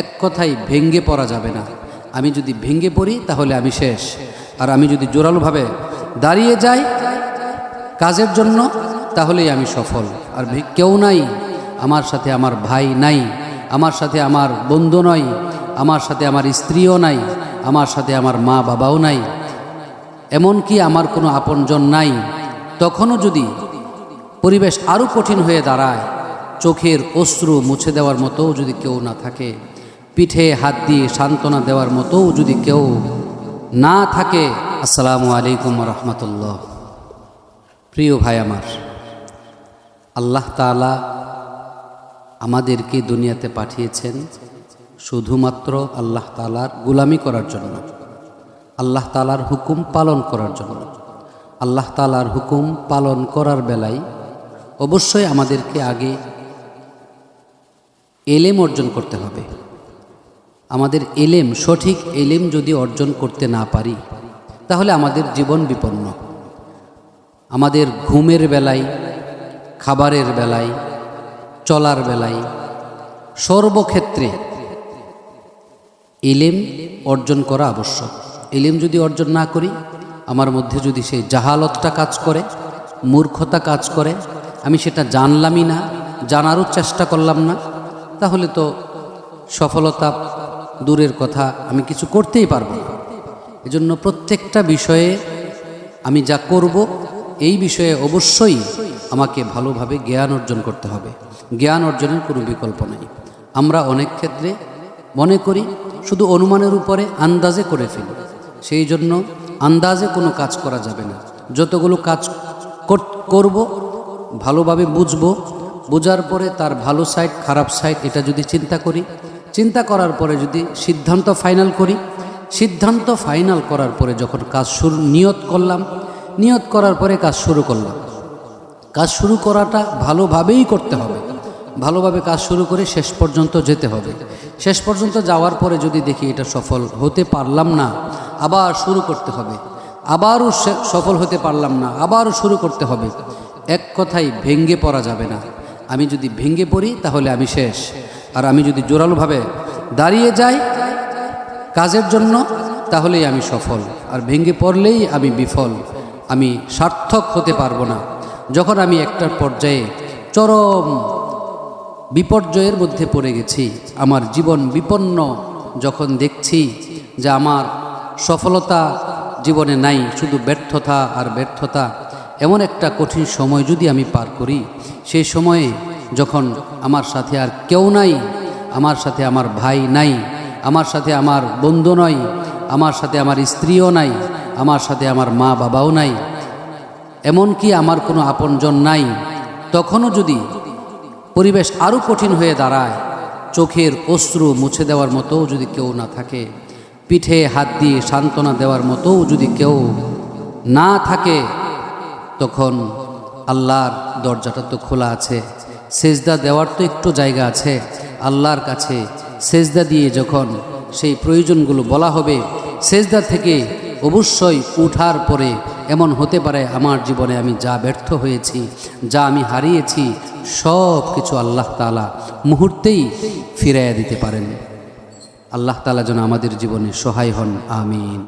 এক কথাই ভেঙ্গে পড়া যাবে না। আমি যদি ভেঙ্গে পড়ি, তাহলে আমি শেষ। আর আমি যদি জোরালোভাবে দাঁড়িয়ে যাই কাজের জন্য, তাহলেই আমি সফল। আর কেউ নাই, আমার সাথে আমার ভাই নাই, আমার সাথে আমার বন্ধু নয় আমার সাথে আমার স্ত্রীও নাই, আমার সাথে আমার মা বাবাও নাই। এমনকি আমার কোনো আপনজন নাই। তখনও যদি পরিবেশ আরও কঠিন হয়ে দাঁড়ায়, চোখের অশ্রু মুছে দেওয়ার মতোও যদি কেউ না থাকে পিঠে হাত দিয়ে সান্ত্বনা দেওয়ার মতোও যদি কেউ না থাকে, আসসালামু আলাইকুম রহমতুল্লাহ। প্রিয় ভাই আমার, আল্লাহ তালা আমাদেরকে দুনিয়াতে পাঠিয়েছেন শুধুমাত্র আল্লাহ তালার গুলামি করার জন্য আল্লাহ তালার হুকুম পালন করার জন্য আল্লাহ তালার হুকুম পালন করার বেলায় অবশ্যই আমাদেরকে আগে এলেম অর্জন করতে হবে। আমাদের এলেম, সঠিক এলেম যদি অর্জন করতে না পারি, তাহলে আমাদের জীবন বিপন্ন। আমাদের ঘুমের বেলায়, খাবারের বেলায়, চলার বেলায়, সর্বক্ষেত্রে এলেম অর্জন করা আবশ্যক। এলেম যদি অর্জন না করি, আমার মধ্যে যদি সেই জাহালতটা কাজ করে, মূর্খতা কাজ করে, আমি সেটা জানলামই না, জানারও চেষ্টা করলাম না, তাহলে তো সফলতা দূরের কথা আমি কিছু করতেই পারব না। এজন্য প্রত্যেকটা বিষয়ে আমি যা করব, এই বিষয়ে অবশ্যই আমাকে ভালোভাবে জ্ঞান অর্জন করতে হবে। জ্ঞান অর্জনের কোনো বিকল্প নেই। আমরা অনেক ক্ষেত্রে মনে করি, শুধু অনুমানের উপরে আন্দাজে করে ফেলি। সেই জন্য আন্দাজে কোনো কাজ করা যাবে না। যতগুলো কাজ কর- করব, ভালোভাবে বুঝব, বোঝার পরে তার ভালো সাইড খারাপ সাইড এটা যদি চিন্তা করি চিন্তা করার পরে যদি সিদ্ধান্ত ফাইনাল করি, সিদ্ধান্ত ফাইনাল করার পরে যখন কাজ শুরু, নিয়ত করলাম, নিয়ত করার পরে কাজ শুরু করলাম। কাজ শুরু করাটা ভালোভাবেই করতে হবে। ভালোভাবে কাজ শুরু করে শেষ পর্যন্ত যেতে হবে। শেষ পর্যন্ত যাওয়ার পরে যদি দেখি এটা সফল হতে পারলাম না, আবার শুরু করতে হবে। আবারও সফল হতে পারলাম না, আবারও শুরু করতে হবে। এক কথাই ভেঙ্গে পড়া যাবে না। আমি যদি ভেঙ্গে পড়ি তাহলে আমি শেষ। আর আমি যদি জোরালোভাবে দাঁড়িয়ে যাই কাজের জন্য, তাহলেই আমি সফল। আর ভেঙে পড়লেই আমি বিফল। আমি সার্থক হতে পারব না। যখন আমি একটা পর্যায়ে চরম বিপর্যয়ের মধ্যে পড়ে গেছি, আমার জীবন বিপন্ন যখন দেখছি যে আমার সফলতা জীবনে নাই, শুধু ব্যর্থতা আর ব্যর্থতা, এমন একটা কঠিন সময় যদি আমি পার করি সেই সময়ে যখন আমার সাথে আর কেউ নাই, আমার সাথে আমার ভাই নাই, আমার সাথে আমার বন্ধু নয় আমার সাথে আমার স্ত্রীও নাই, আমার সাথে আমার মা বাবাও নাই, এমনকি আমার কোনো আপনজন নাই, তখনও যদি পরিবেশ আরও কঠিন হয়ে দাঁড়ায়, চোখের অশ্রু মুছে দেওয়ার মতোও যদি কেউ না থাকে, পিঠে হাত দিয়ে সান্ত্বনা দেওয়ার মতোও যদি কেউ না থাকে, তখন আল্লাহর দরজাটা তো খোলা আছে। সেজদা দেওয়ার তো একটু জায়গা আছে আল্লাহর কাছে। সেজদা দিয়ে যখন সেই প্রয়োজনগুলো বলা হবে, সেজদা থেকে অবশ্যই উঠার পরে এমন হতে পারে আমার জীবনে আমি যা ব্যর্থ হয়েছি, যা আমি হারিয়েছি, সব কিছু আল্লাহ তালা মুহূর্তেই ফিরাইয়া দিতে পারেন। আল্লাহ তালা যেন আমাদের জীবনে সহায় হন, আমিন।